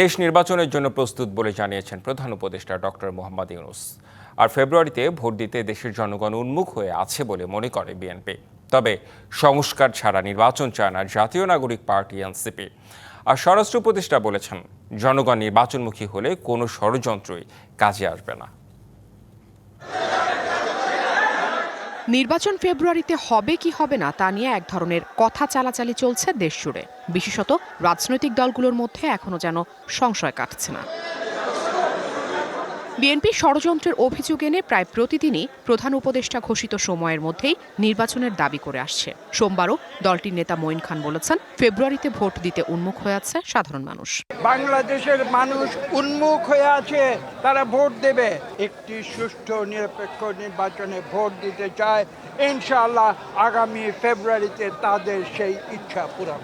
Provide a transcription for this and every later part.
দেশ নির্বাচনের জন্য প্রস্তুত বলে জানিয়েছেন প্রধান উপদেষ্টা ডক্টর মোহাম্মদ ইউনুস। আর ফেব্রুয়ারিতে ভোট দিতে দেশের জনগণ উন্মুখ হয়ে আছে বলে মনে করে বিএনপি। তবে সংস্কার ছাড়া নির্বাচন চায় না জাতীয় নাগরিক পার্টি এনসিপি। আর স্বরাষ্ট্র উপদেষ্টা বলেছেন, জনগণ নির্বাচনমুখী হলে কোনো ষড়যন্ত্রই কাজে আসবে না। নির্বাচন ফেব্রুয়ারিতে হবে কি হবে না তা নিয়ে এক ধরনের কথা চালাচালি চলছে দেশ জুড়ে। বিশেষত রাজনৈতিক দলগুলোর মধ্যে এখনও যেন সংশয় কাটছে না। বিএনপি ষড়যন্ত্রের অভিযোগ এনে প্রায় প্রতিদিনই প্রধান উপদেষ্টা ঘোষিত সময়ের মধ্যেই নির্বাচনের দাবি করে আসছে। সোমবারও দলটির নেতা মঈন খান বলেছেন, ফেব্রুয়ারিতে ভোট দিতে উন্মুখ হয়ে আছে সাধারণ মানুষ। বাংলাদেশের মানুষ উন্মুখ হয়ে আছে, তারা ভোট দেবে। একটি সুষ্ঠু, নিরপেক্ষ নির্বাচনে ভোট দিতে চায়, ইনশাআল্লাহ আগামী ফেব্রুয়ারিতে তাদের সেই ইচ্ছা পূরণ।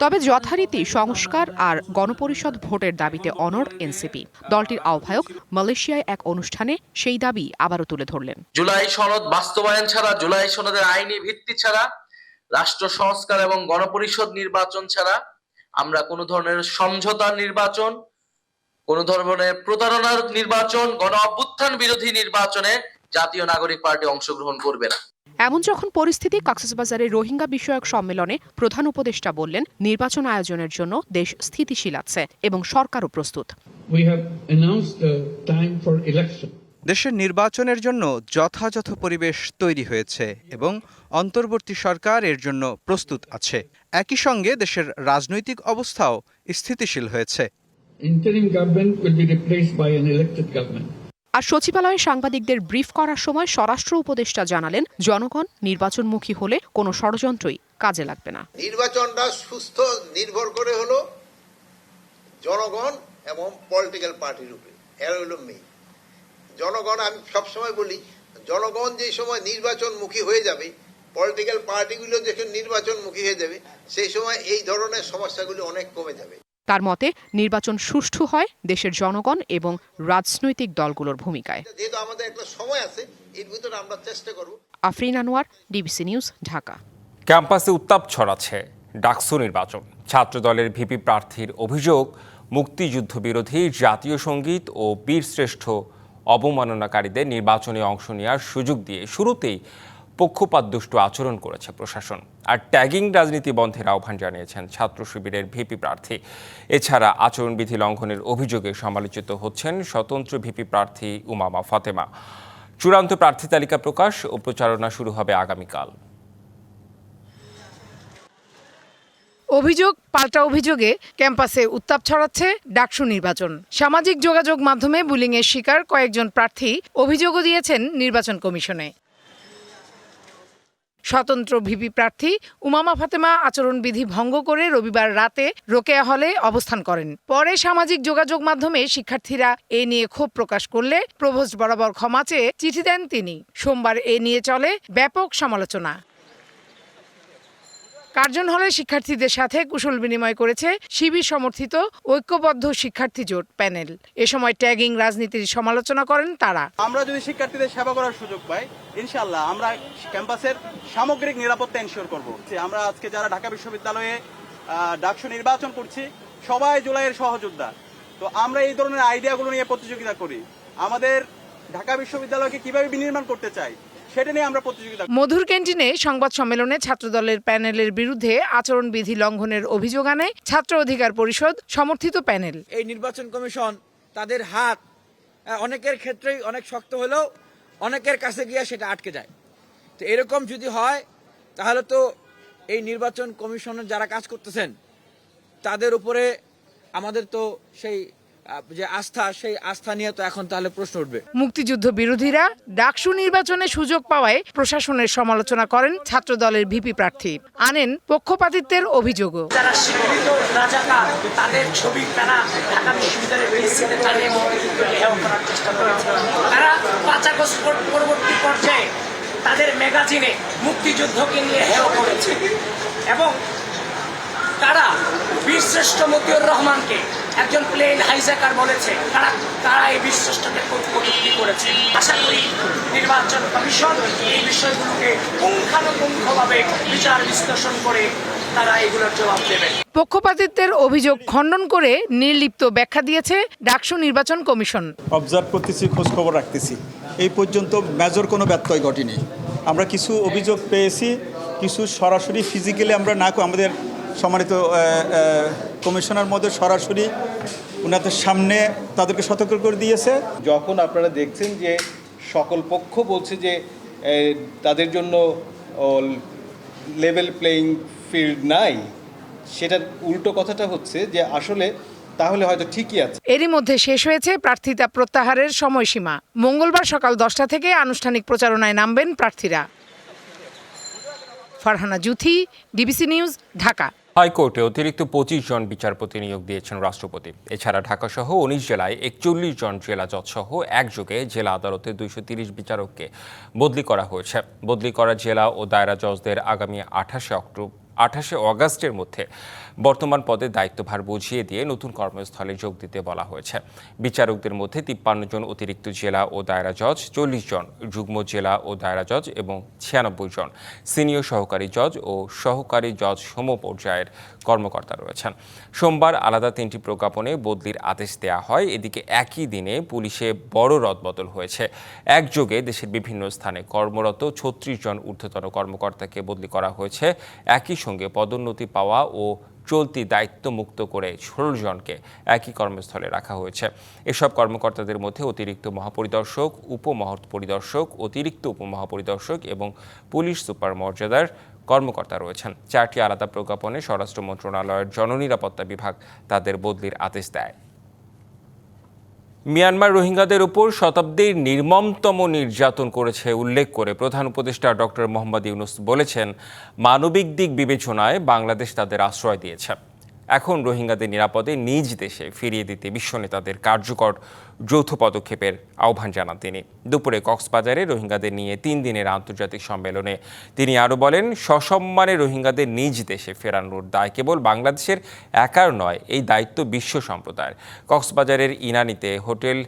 তবে যথারীতি সংস্কার আর গণপরিষদ ভোটের দাবিতে অনড় এনসিপি। দলটির আহ্বায়ক মালয়েশিয়ায় এক অনুষ্ঠানে সেই দাবি আবারও তুলে ধরলেন। জুলাই সনদ বাস্তবায়ন ছাড়া, জুলাই সনদের আইনি ভিত্তি ছাড়া, রাষ্ট্র সংস্কার এবং গণপরিষদ নির্বাচন ছাড়া আমরা কোনো ধরনের সমঝোতার নির্বাচন, কোন ধরনের প্রতারণার নির্বাচন, গণ অভ্যুত্থান বিরোধী নির্বাচনে জাতীয় নাগরিক পার্টি অংশগ্রহণ করবে না। এমন যখন পরিস্থিতি কক্সবাজারে রোহিঙ্গা বিষয়ক সম্মেলনে প্রধান উপদেষ্টা বললেন নির্বাচন আয়োজনের জন্য দেশ স্থিতিশীল আছে এবং সরকারও প্রস্তুত we have announced the time for election. দেশের নির্বাচনের জন্য যথাযথ পরিবেশ তৈরি হয়েছে এবং অন্তর্বর্তী সরকার এর জন্য প্রস্তুত আছে একই সঙ্গে দেশের রাজনৈতিক অবস্থাও স্থিতিশীল হয়েছে Interim government will be replaced by an elected government. আর সচিবালয়ে সাংবাদিকদের ব্রিফ করার সময় স্বরাষ্ট্র উপদেষ্টা জানালেন, জনগণ নির্বাচনমুখী হলে কোনো ষড়যন্ত্রই কাজে লাগবে না। নির্বাচনটা সুস্থ, নির্ভর করে হলো জনগণ এবং পলিটিক্যাল পার্টির উপরে এর হলো জনগণ, আমি সবসময় বলি, জনগণ যে সময় নির্বাচনমুখী হয়ে যাবে পলিটিক্যাল পার্টিগুলো যখন নির্বাচনমুখী হয়ে যাবে, সেই সময় এই ধরনের সমস্যাগুলি অনেক কমে যাবে। তার মতে নির্বাচন সুষ্ঠু হয় দেশের জনগণ এবং রাজনৈতিক দলগুলোর ভূমিকায়। যেহেতু আমাদের একটা সময় আছে এর ভিতরে আমরা চেষ্টা করব। Afrin Anwar DBC news Dhaka. ক্যাম্পাসে উত্তাপ ছড়াচ্ছে ডাকসু নির্বাচন। ছাত্রদলের ভিপি প্রার্থীর অভিযোগ মুক্তিযুদ্ধ বিরোধী জাতীয় সংগীত ও বীরশ্রেষ্ঠ অবমাননাকারীদের নির্বাচনে অংশ নেওয়ার সুযোগ দিয়ে শুরুতেই পক্ষপাতদুষ্ট আচরণ করেছে প্রশাসন। আর ট্যাগিং রাজনীতি বন্ধের আহ্বান জানিয়েছেন ছাত্র শিবিরের ভিপি প্রার্থী। এছাড়া আচরণবিধি লঙ্ঘনের অভিযোগে সমালোচিত হচ্ছেন স্বতন্ত্র ভিপি প্রার্থী উমামা ফাতেমা। চূড়ান্ত প্রার্থী তালিকা প্রকাশ ও প্রচারণা শুরু হবে আগামীকাল। অভিযোগ, পাল্টা অভিযোগে ক্যাম্পাসে উত্তাপ ছড়াচ্ছে ডাকসু নির্বাচন। সামাজিক যোগাযোগ মাধ্যমে বুলিংয়ের শিকার কয়েকজন প্রার্থী অভিযোগও দিয়েছেন নির্বাচন কমিশনে। স্বতন্ত্র ভিপি প্রার্থী উমামা ফাতেমা আচরণবিধি ভঙ্গ করে রবিবার রাতে রোকেয়া হলে অবস্থান করেন। পরে সামাজিক যোগাযোগ মাধ্যমে শিক্ষার্থীরা এ নিয়ে ক্ষোভ প্রকাশ করলে প্রভোস্ট বরাবর ক্ষমা চেয়ে চিঠি দেন তিনি। সোমবার এ নিয়ে চলে ব্যাপক সমালোচনা। কার্জন হলে শিক্ষার্থীদের সাথে কুশল বিনিময় করেছে শিবির সমর্থিত ঐক্যবদ্ধ শিক্ষার্থী জোট প্যানেল। এ সময় ট্যাগিং রাজনীতির সমালোচনা করেন তারা। আমরা যদি শিক্ষার্থীদের সেবা করার সুযোগ পাই ইনশাল্লাহ আমরা ক্যাম্পাসের সামগ্রিক নিরাপত্তা এনশিওর করব। আমরা আজকে যারা ঢাকা বিশ্ববিদ্যালয়ে ডাকসু নির্বাচন করছি, সবাই জুলাইয়ের সহযোদ্ধা। তো আমরা এই ধরনের আইডিয়াগুলো নিয়ে প্রতিযোগিতা করি। আমাদের ঢাকা বিশ্ববিদ্যালয়কে কীভাবে বিনির্মাণ করতে চাই? সেটা নিয়ে আমরা প্রতিযোগিতা মধুর ক্যান্টিনে সংবাদ সম্মেলনে ছাত্রদলের প্যানেলের বিরুদ্ধে আচরণবিধি লঙ্ঘনের অভিযোগ আনে ছাত্র অধিকার পরিষদ সমর্থিত প্যানেল। এই নির্বাচন কমিশন তাদের হাত অনেকের ক্ষেত্রেই অনেক শক্ত হলেও অনেকের কাছে গিয়ে সেটা আটকে যায়। তো এরকম যদি হয় তাহলে তো এই নির্বাচন কমিশনের যারা কাজ করতেছেন তাদের উপরে আমাদের তো সেই যে আস্থা সেই আস্থা নিয়ে তো এখন তাহলে প্রশ্ন উঠবে। মুক্তিযুদ্ধ বিরোধীরা ডাকসু নির্বাচনে সুযোগ পাওয়ায় প্রশাসনের সমালোচনা করেন ছাত্রদলের ভিপি প্রার্থী। আনেন পক্ষপাতিত্বের অভিযোগও। যারা স্বীকৃত রাজাকার তাদের ছবি তারা ঢাকা বিশ্ববিদ্যালয়ের বেসিতে টানিয়ে মুক্তিযুদ্ধকে হেয় করার চেষ্টা করেছে তারা পাঁচ আগস্ট পরবর্তী পর্যায়ে তাদের ম্যাগাজিনে মুক্তিযুদ্ধকে নিয়ে হেয় করেছে। এবং তারা বীরশ্রেষ্ঠ মতিউর রহমানকে একজন প্লেন হাইজ্যাকার বলেছে তারা তারা এই বীরশ্রেষ্ঠকে কটূক্তি করেছে। আশা করি নির্বাচন কমিশন এই বিষয়গুলোকে পুঙ্খানুপুঙ্খভাবে বিচার বিশ্লেষণ করে তারা এগুলোর জবাব দেবেন পক্ষপাতিত্বের অভিযোগ খণ্ডন করে নির্লিপ্ত ব্যাখ্যা দিয়েছে ডাকসু নির্বাচন কমিশন। অবজার্ভ করতেছি খোঁজ খবর রাখতেছি। এই পর্যন্ত মেজর কোনো ব্যত্যয় ঘটেনি। আমরা কিছু অভিযোগ পেয়েছি কিছু সরাসরি ফিজিক্যালি আমরা না করে আমাদের সম্মানিত কমিশনার মধ্যে সরাসরি ওনাদের সামনে তাদেরকে সতর্ক করে দিয়েছে। যখন আপনারা দেখছেন যে সকল পক্ষ বলছে যে তাদের জন্য লেভেল প্লেয়িং ফিল্ড নাই সেটার উল্টো কথাটা হচ্ছে যে আসলে তাহলে হয়তো ঠিকই আছে। এরই মধ্যে শেষ হয়েছে প্রার্থিতা প্রত্যাহারের সময়সীমা। মঙ্গলবার সকাল দশটা থেকে আনুষ্ঠানিক প্রচারণায় নামবেন প্রার্থীরা। Farhana Juthi DBC news Dhaka. হাইকোর্টে অতিরিক্ত পঁচিশ জন বিচারপতি নিয়োগ দিয়েছেন রাষ্ট্রপতি। এছাড়া ঢাকাসহ উনিশ জেলায় একচল্লিশ জন জেলা জজ সহ একযোগে জেলা আদালতে দুইশো তিরিশ বিচারককে বদলি করা হয়েছে। বদলি করা জেলা ও দায়রা জজদের আগামী আঠাশে অক্টোবর আঠাশে অগাস্টের মধ্যে বর্তমান পদে দায়িত্বভার বুঝিয়ে দিয়ে নতুন কর্মস্থলে যোগ দিতে বলা হয়েছে। বিচারকদের মধ্যে তিপ্পান্ন জন অতিরিক্ত জেলা ও দায়রা জজ, চল্লিশ জন যুগ্ম জেলা ও দায়রা জজ এবং ছিয়ানব্বই জন সিনিয়র সহকারী জজ ও সহকারী জজ সম পর্যায়ের কর্মকর্তা রয়েছেন। সোমবার আলাদা তিনটি প্রজ্ঞাপনে বদলির আদেশ দেওয়া হয়। এদিকে একই দিনে পুলিশে বড় রদবদল হয়েছে। একযোগে দেশের বিভিন্ন স্থানে কর্মরত ছত্রিশ জন ঊর্ধ্বতন কর্মকর্তাকে বদলি করা হয়েছে। একই সঙ্গে পদোন্নতি পাওয়া ও চলতি দায়িত্ব মুক্ত করে ষোলো জনকে একই কর্মস্থলে রাখা হয়েছে। এসব কর্মকর্তাদের মধ্যে অতিরিক্ত মহাপরিদর্শক উপমহাপরিদর্শক অতিরিক্ত উপমহাপরিদর্শক এবং পুলিশ সুপার মর্যাদার কর্মকর্তা রয়েছেন। চারটি আলাদা প্রজ্ঞাপনে স্বরাষ্ট্র মন্ত্রণালয়ের জননিরাপত্তা বিভাগ তাদের বদলির আদেশ দেয়। মিয়ানমার রোহিঙ্গাদের উপর শতাব্দীর নির্মমতম নির্যাতন করেছে উল্লেখ করে প্রধান উপদেষ্টা ডক্টর মোহাম্মদ ইউনুস বলেছেন, মানবিক দিক বিবেচনায় বাংলাদেশ তাদের আশ্রয় দিয়েছে। এখন রোহিঙ্গাদের নিরাপদে নিজ দেশে ফিরিয়ে দিতে বিশ্ব নেতাদের কার্যকর যৌথ পদক্ষেপের আহ্বান জানান তিনি। দুপুরে কক্সবাজারে রোহিঙ্গাদের নিয়ে তিন দিনের আন্তর্জাতিক সম্মেলনে তিনি আরও বলেন, সসম্মানে রোহিঙ্গাদের নিজ দেশে ফেরানোর দায় কেবল বাংলাদেশের একার নয়, এই দায়িত্ব বিশ্ব সম্প্রদায়ের। কক্সবাজারের ইনানিতে হোটেল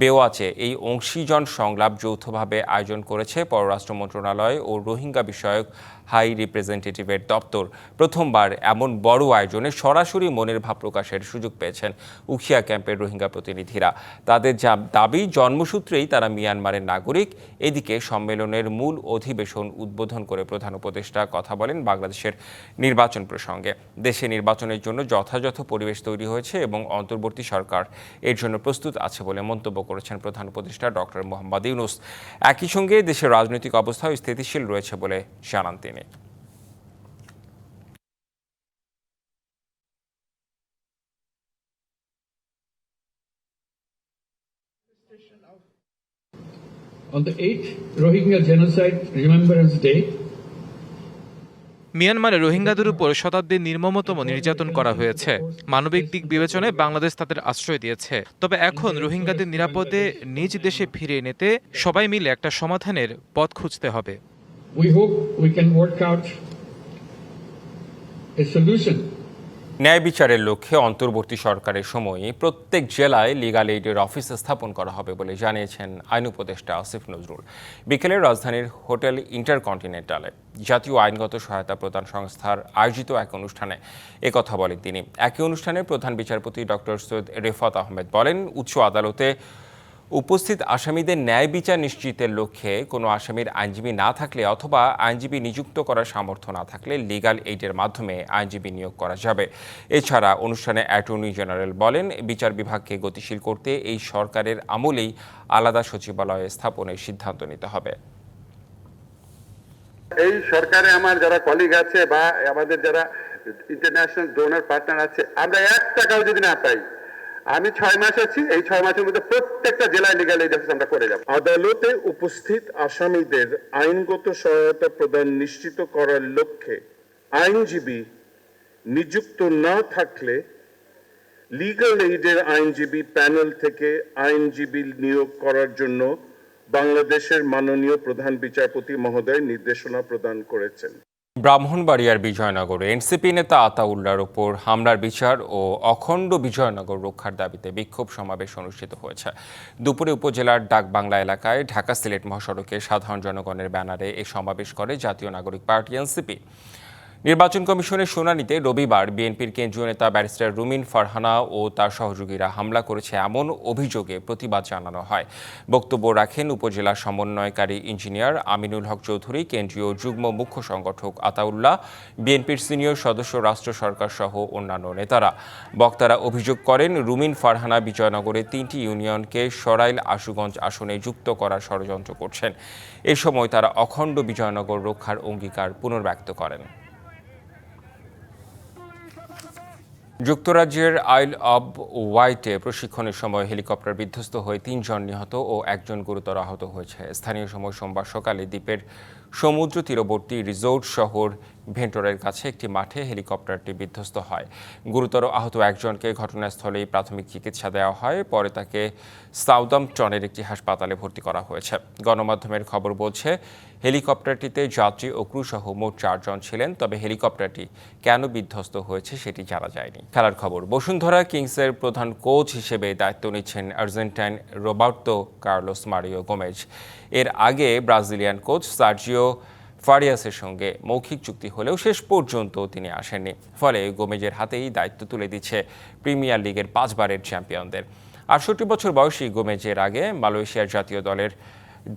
বেওয়াচে এই অংশীজন সংলাপ যৌথভাবে আয়োজন করেছে পররাষ্ট্র মন্ত্রণালয় ও রোহিঙ্গা বিষয়ক হাই রিপ্রেজেন্টেটিভের দপ্তর প্রথমবার এমন বড় আয়োজনে সরাসরি মনের ভাব প্রকাশের সুযোগ পেয়েছেন উখিয়া ক্যাম্পের রোহিঙ্গা প্রতিনিধিরা। তাদের যা দাবি, জন্মসূত্রেই তারা মিয়ানমারের নাগরিক। এদিকে সম্মেলনের মূল অধিবেশন উদ্বোধন করে প্রধান উপদেষ্টা কথা বলেন বাংলাদেশের নির্বাচন প্রসঙ্গে। দেশে নির্বাচনের জন্য যথাযথ পরিবেশ তৈরি হয়েছে এবং অন্তর্বর্তী সরকার এর জন্য প্রস্তুত আছে বলে মন্তব্য করেছেন প্রধান উপদেষ্টা ডক্টর মোহাম্মদ ইউনুস। একই সঙ্গে দেশের রাজনৈতিক অবস্থাও স্থিতিশীল রয়েছে বলে জানান তিনি। On the 8th Rohingya Genocide Remembrance Day, মিয়ানমারে রোহিঙ্গাদের উপর শতাব্দীর নির্মমতম নির্যাতন করা হয়েছে। মানবিক দিক বিবেচনায় বাংলাদেশ তাদের আশ্রয় দিয়েছে। তবে এখন রোহিঙ্গাদের নিরাপদে নিজ দেশে ফিরিয়ে নিতে সবাই মিলে একটা সমাধানের পথ খুঁজতে হবে। We hope we can work out a solution. ন্যায় বিচারের লক্ষ্যে অন্তর্বর্তী সরকারের সময়ে প্রত্যেক জেলায় লিগাল এইডের অফিস স্থাপন করা হবে বলে জানিয়েছেন আইন উপদেষ্টা আসিফ নজরুল। বিকেলে রাজধানীর হোটেল ইন্টারকন্টিনেন্টালে জাতীয় আইনগত সহায়তা প্রদান সংস্থার আয়োজিত এক অনুষ্ঠানে একথা বলেন তিনি। একই অনুষ্ঠানে প্রধান বিচারপতি ডক্টর সৈয়দ রেফাত আহমেদ বলেন, উচ্চ আদালতে উপস্থিত আসামিদের ন্যায় বিচার নিশ্চিতের লক্ষ্যে কোনো আসামির আইনজীবী না থাকলে অথবা আইনজীবী নিযুক্ত করার সামর্থ্য না থাকলে লিগাল এইডের মাধ্যমে আইনজীবী নিয়োগ করা যাবে। এছাড়া অনুষ্ঠানে অ্যাটর্নি জেনারেল বলেন, বিচার বিভাগকে গতিশীল করতে এই সরকারের আমলেই আলাদা সচিবালয় স্থাপনের সিদ্ধান্ত নিতে হবে। এই সরকারে আমার যারা কলিগ আছে বা আমাদের যারা ইন্টারন্যাশনাল ডোনার পার্টনার আছে, আমরা এক টাকাও যদি না পাই আমি ছয় মাস আছি, এই ছয় মাসের মধ্যে প্রত্যেকটা জেলায় লিগাল এইড আমরা করে যাব। আদালতে উপস্থিত আসামিদের আইনগত সহায়তা প্রদান নিশ্চিত করার লক্ষ্যে আইনজীবী নিযুক্ত না থাকলে লিগাল এইডের আইনজীবী প্যানেল থেকে আইনজীবী নিয়োগ করার জন্য বাংলাদেশের মাননীয় প্রধান বিচারপতি মহোদয় নির্দেশনা প্রদান করেছেন। ব্রাহ্মণবাড়িয়ার বিজয়নগরে এনসিপি নেতা আতাউল্লার ওপর হামলার বিচার ও অখণ্ড বিজয়নগর রক্ষার দাবিতে বিক্ষোভ সমাবেশ অনুষ্ঠিত হয়েছে। দুপুরে উপজেলার ডাকবাংলা এলাকায় ঢাকা সিলেট মহাসড়কে সাধারণ জনগণের ব্যানারে এ সমাবেশ করে জাতীয় নাগরিক পার্টি এনসিপি। নির্বাচন কমিশনের শুনানিতে রবিবার বিএনপির কেন্দ্রীয় নেতা ব্যারিস্টার রুমিন ফারহানা ও তার সহযোগীরা হামলা করেছে এমন অভিযোগে প্রতিবাদ জানানো হয়। বক্তব্য রাখেন উপজেলা সমন্বয়কারী ইঞ্জিনিয়ার আমিনুল হক চৌধুরী, কেন্দ্রীয় যুগ্ম মুখ্য সংগঠক আতাউল্লাহ, বিএনপির সিনিয়র সদস্য রাষ্ট্র সরকার সহ অন্যান্য নেতারা। বক্তারা অভিযোগ করেন, রুমিন ফারহানা বিজয়নগরের তিনটি ইউনিয়নকে সরাইল আশুগঞ্জ আসনে যুক্ত করার ষড়যন্ত্র করছেন। এ সময় তারা অখণ্ড বিজয়নগর রক্ষার অঙ্গীকার পুনর্ব্যক্ত করেন। যুক্তরাজ্যের আইল অব ওয়াইটে প্রশিক্ষণের সময় হেলিকপ্টার বিধ্বস্ত হয়ে তিনজন নিহত ও একজন গুরুতর আহত হয়েছে। স্থানীয় সময় সোমবার সকালে দ্বীপের সমুদ্র তীরবর্তী রিসোর্ট শহর ভেন্টরের কাছে একটি মাঠে হেলিকপ্টারটি বিধ্বস্ত হয়। গুরুতর আহত একজনকে ঘটনাস্থলেই প্রাথমিক চিকিৎসা দেওয়া হয়। পরে তাকে সাউদাম্পটনের একটি হাসপাতালে ভর্তি করা হয়েছে। গণমাধ্যমের খবর বলছে, হেলিকপ্টারটিতে যাত্রী ও ক্রু সহ মোট চারজন ছিলেন, তবে হেলিকপ্টারটি কেন বিধ্বস্ত হয়েছে সেটি জানা যায়নি। খেলার খবর, বসুন্ধরা কিংসের প্রধান কোচ হিসেবে দায়িত্ব নিচ্ছেন Argentine Roberto Carlos Mario Gomez. এর আগে ব্রাজিলিয়ান কোচ সার্জিও ফারিয়াসের সঙ্গে মৌখিক চুক্তি হলেও শেষ পর্যন্ত তিনি আসেননি। ফলে গোমেজের হাতেই দায়িত্ব তুলে দিচ্ছে প্রিমিয়ার লিগের পাঁচবারের চ্যাম্পিয়নদের। আটষট্টি বছর বয়সী গোমেজের আগে মালয়েশিয়ার জাতীয় দলের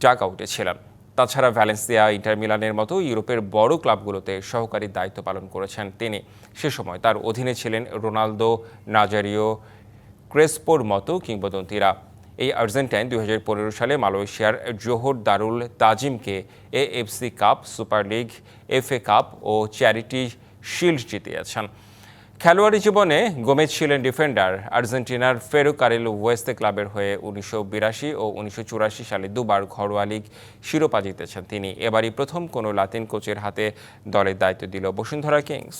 ডাক আউটে ছিলেন। তাছাড়া ভ্যালেন্সিয়া, ইন্টার মিলানের মতো ইউরোপের বড় ক্লাবগুলোতে সহকারী দায়িত্ব পালন করেছেন তিনি। সে সময় তার অধীনে ছিলেন রোনালদো, নাজারিও, ক্রেসপোর মতো কিংবদন্তিরা। এই আর্জেন্টাইন দুই হাজার পনেরো সালে মালয়েশিয়ার Johor Darul তাজিমকে AFC cup super league FA cup ও চ্যারিটি শিল্ড জিতিয়েছেন। খেলোয়াড়ি জীবনে গোমেজ ছিলেন ডিফেন্ডার আর্জেন্টিনার ফেরো কারেল ওয়েস্তে ক্লাবের হয়ে উনিশশো বিরাশি ও উনিশশো চুরাশি সালে দুবার ঘরোয়া লিগ শিরোপা জিতেছেন তিনি। এবারই প্রথম কোনো লাতিন কোচের হাতে দলের দায়িত্ব দিল বসুন্ধরা কিংস।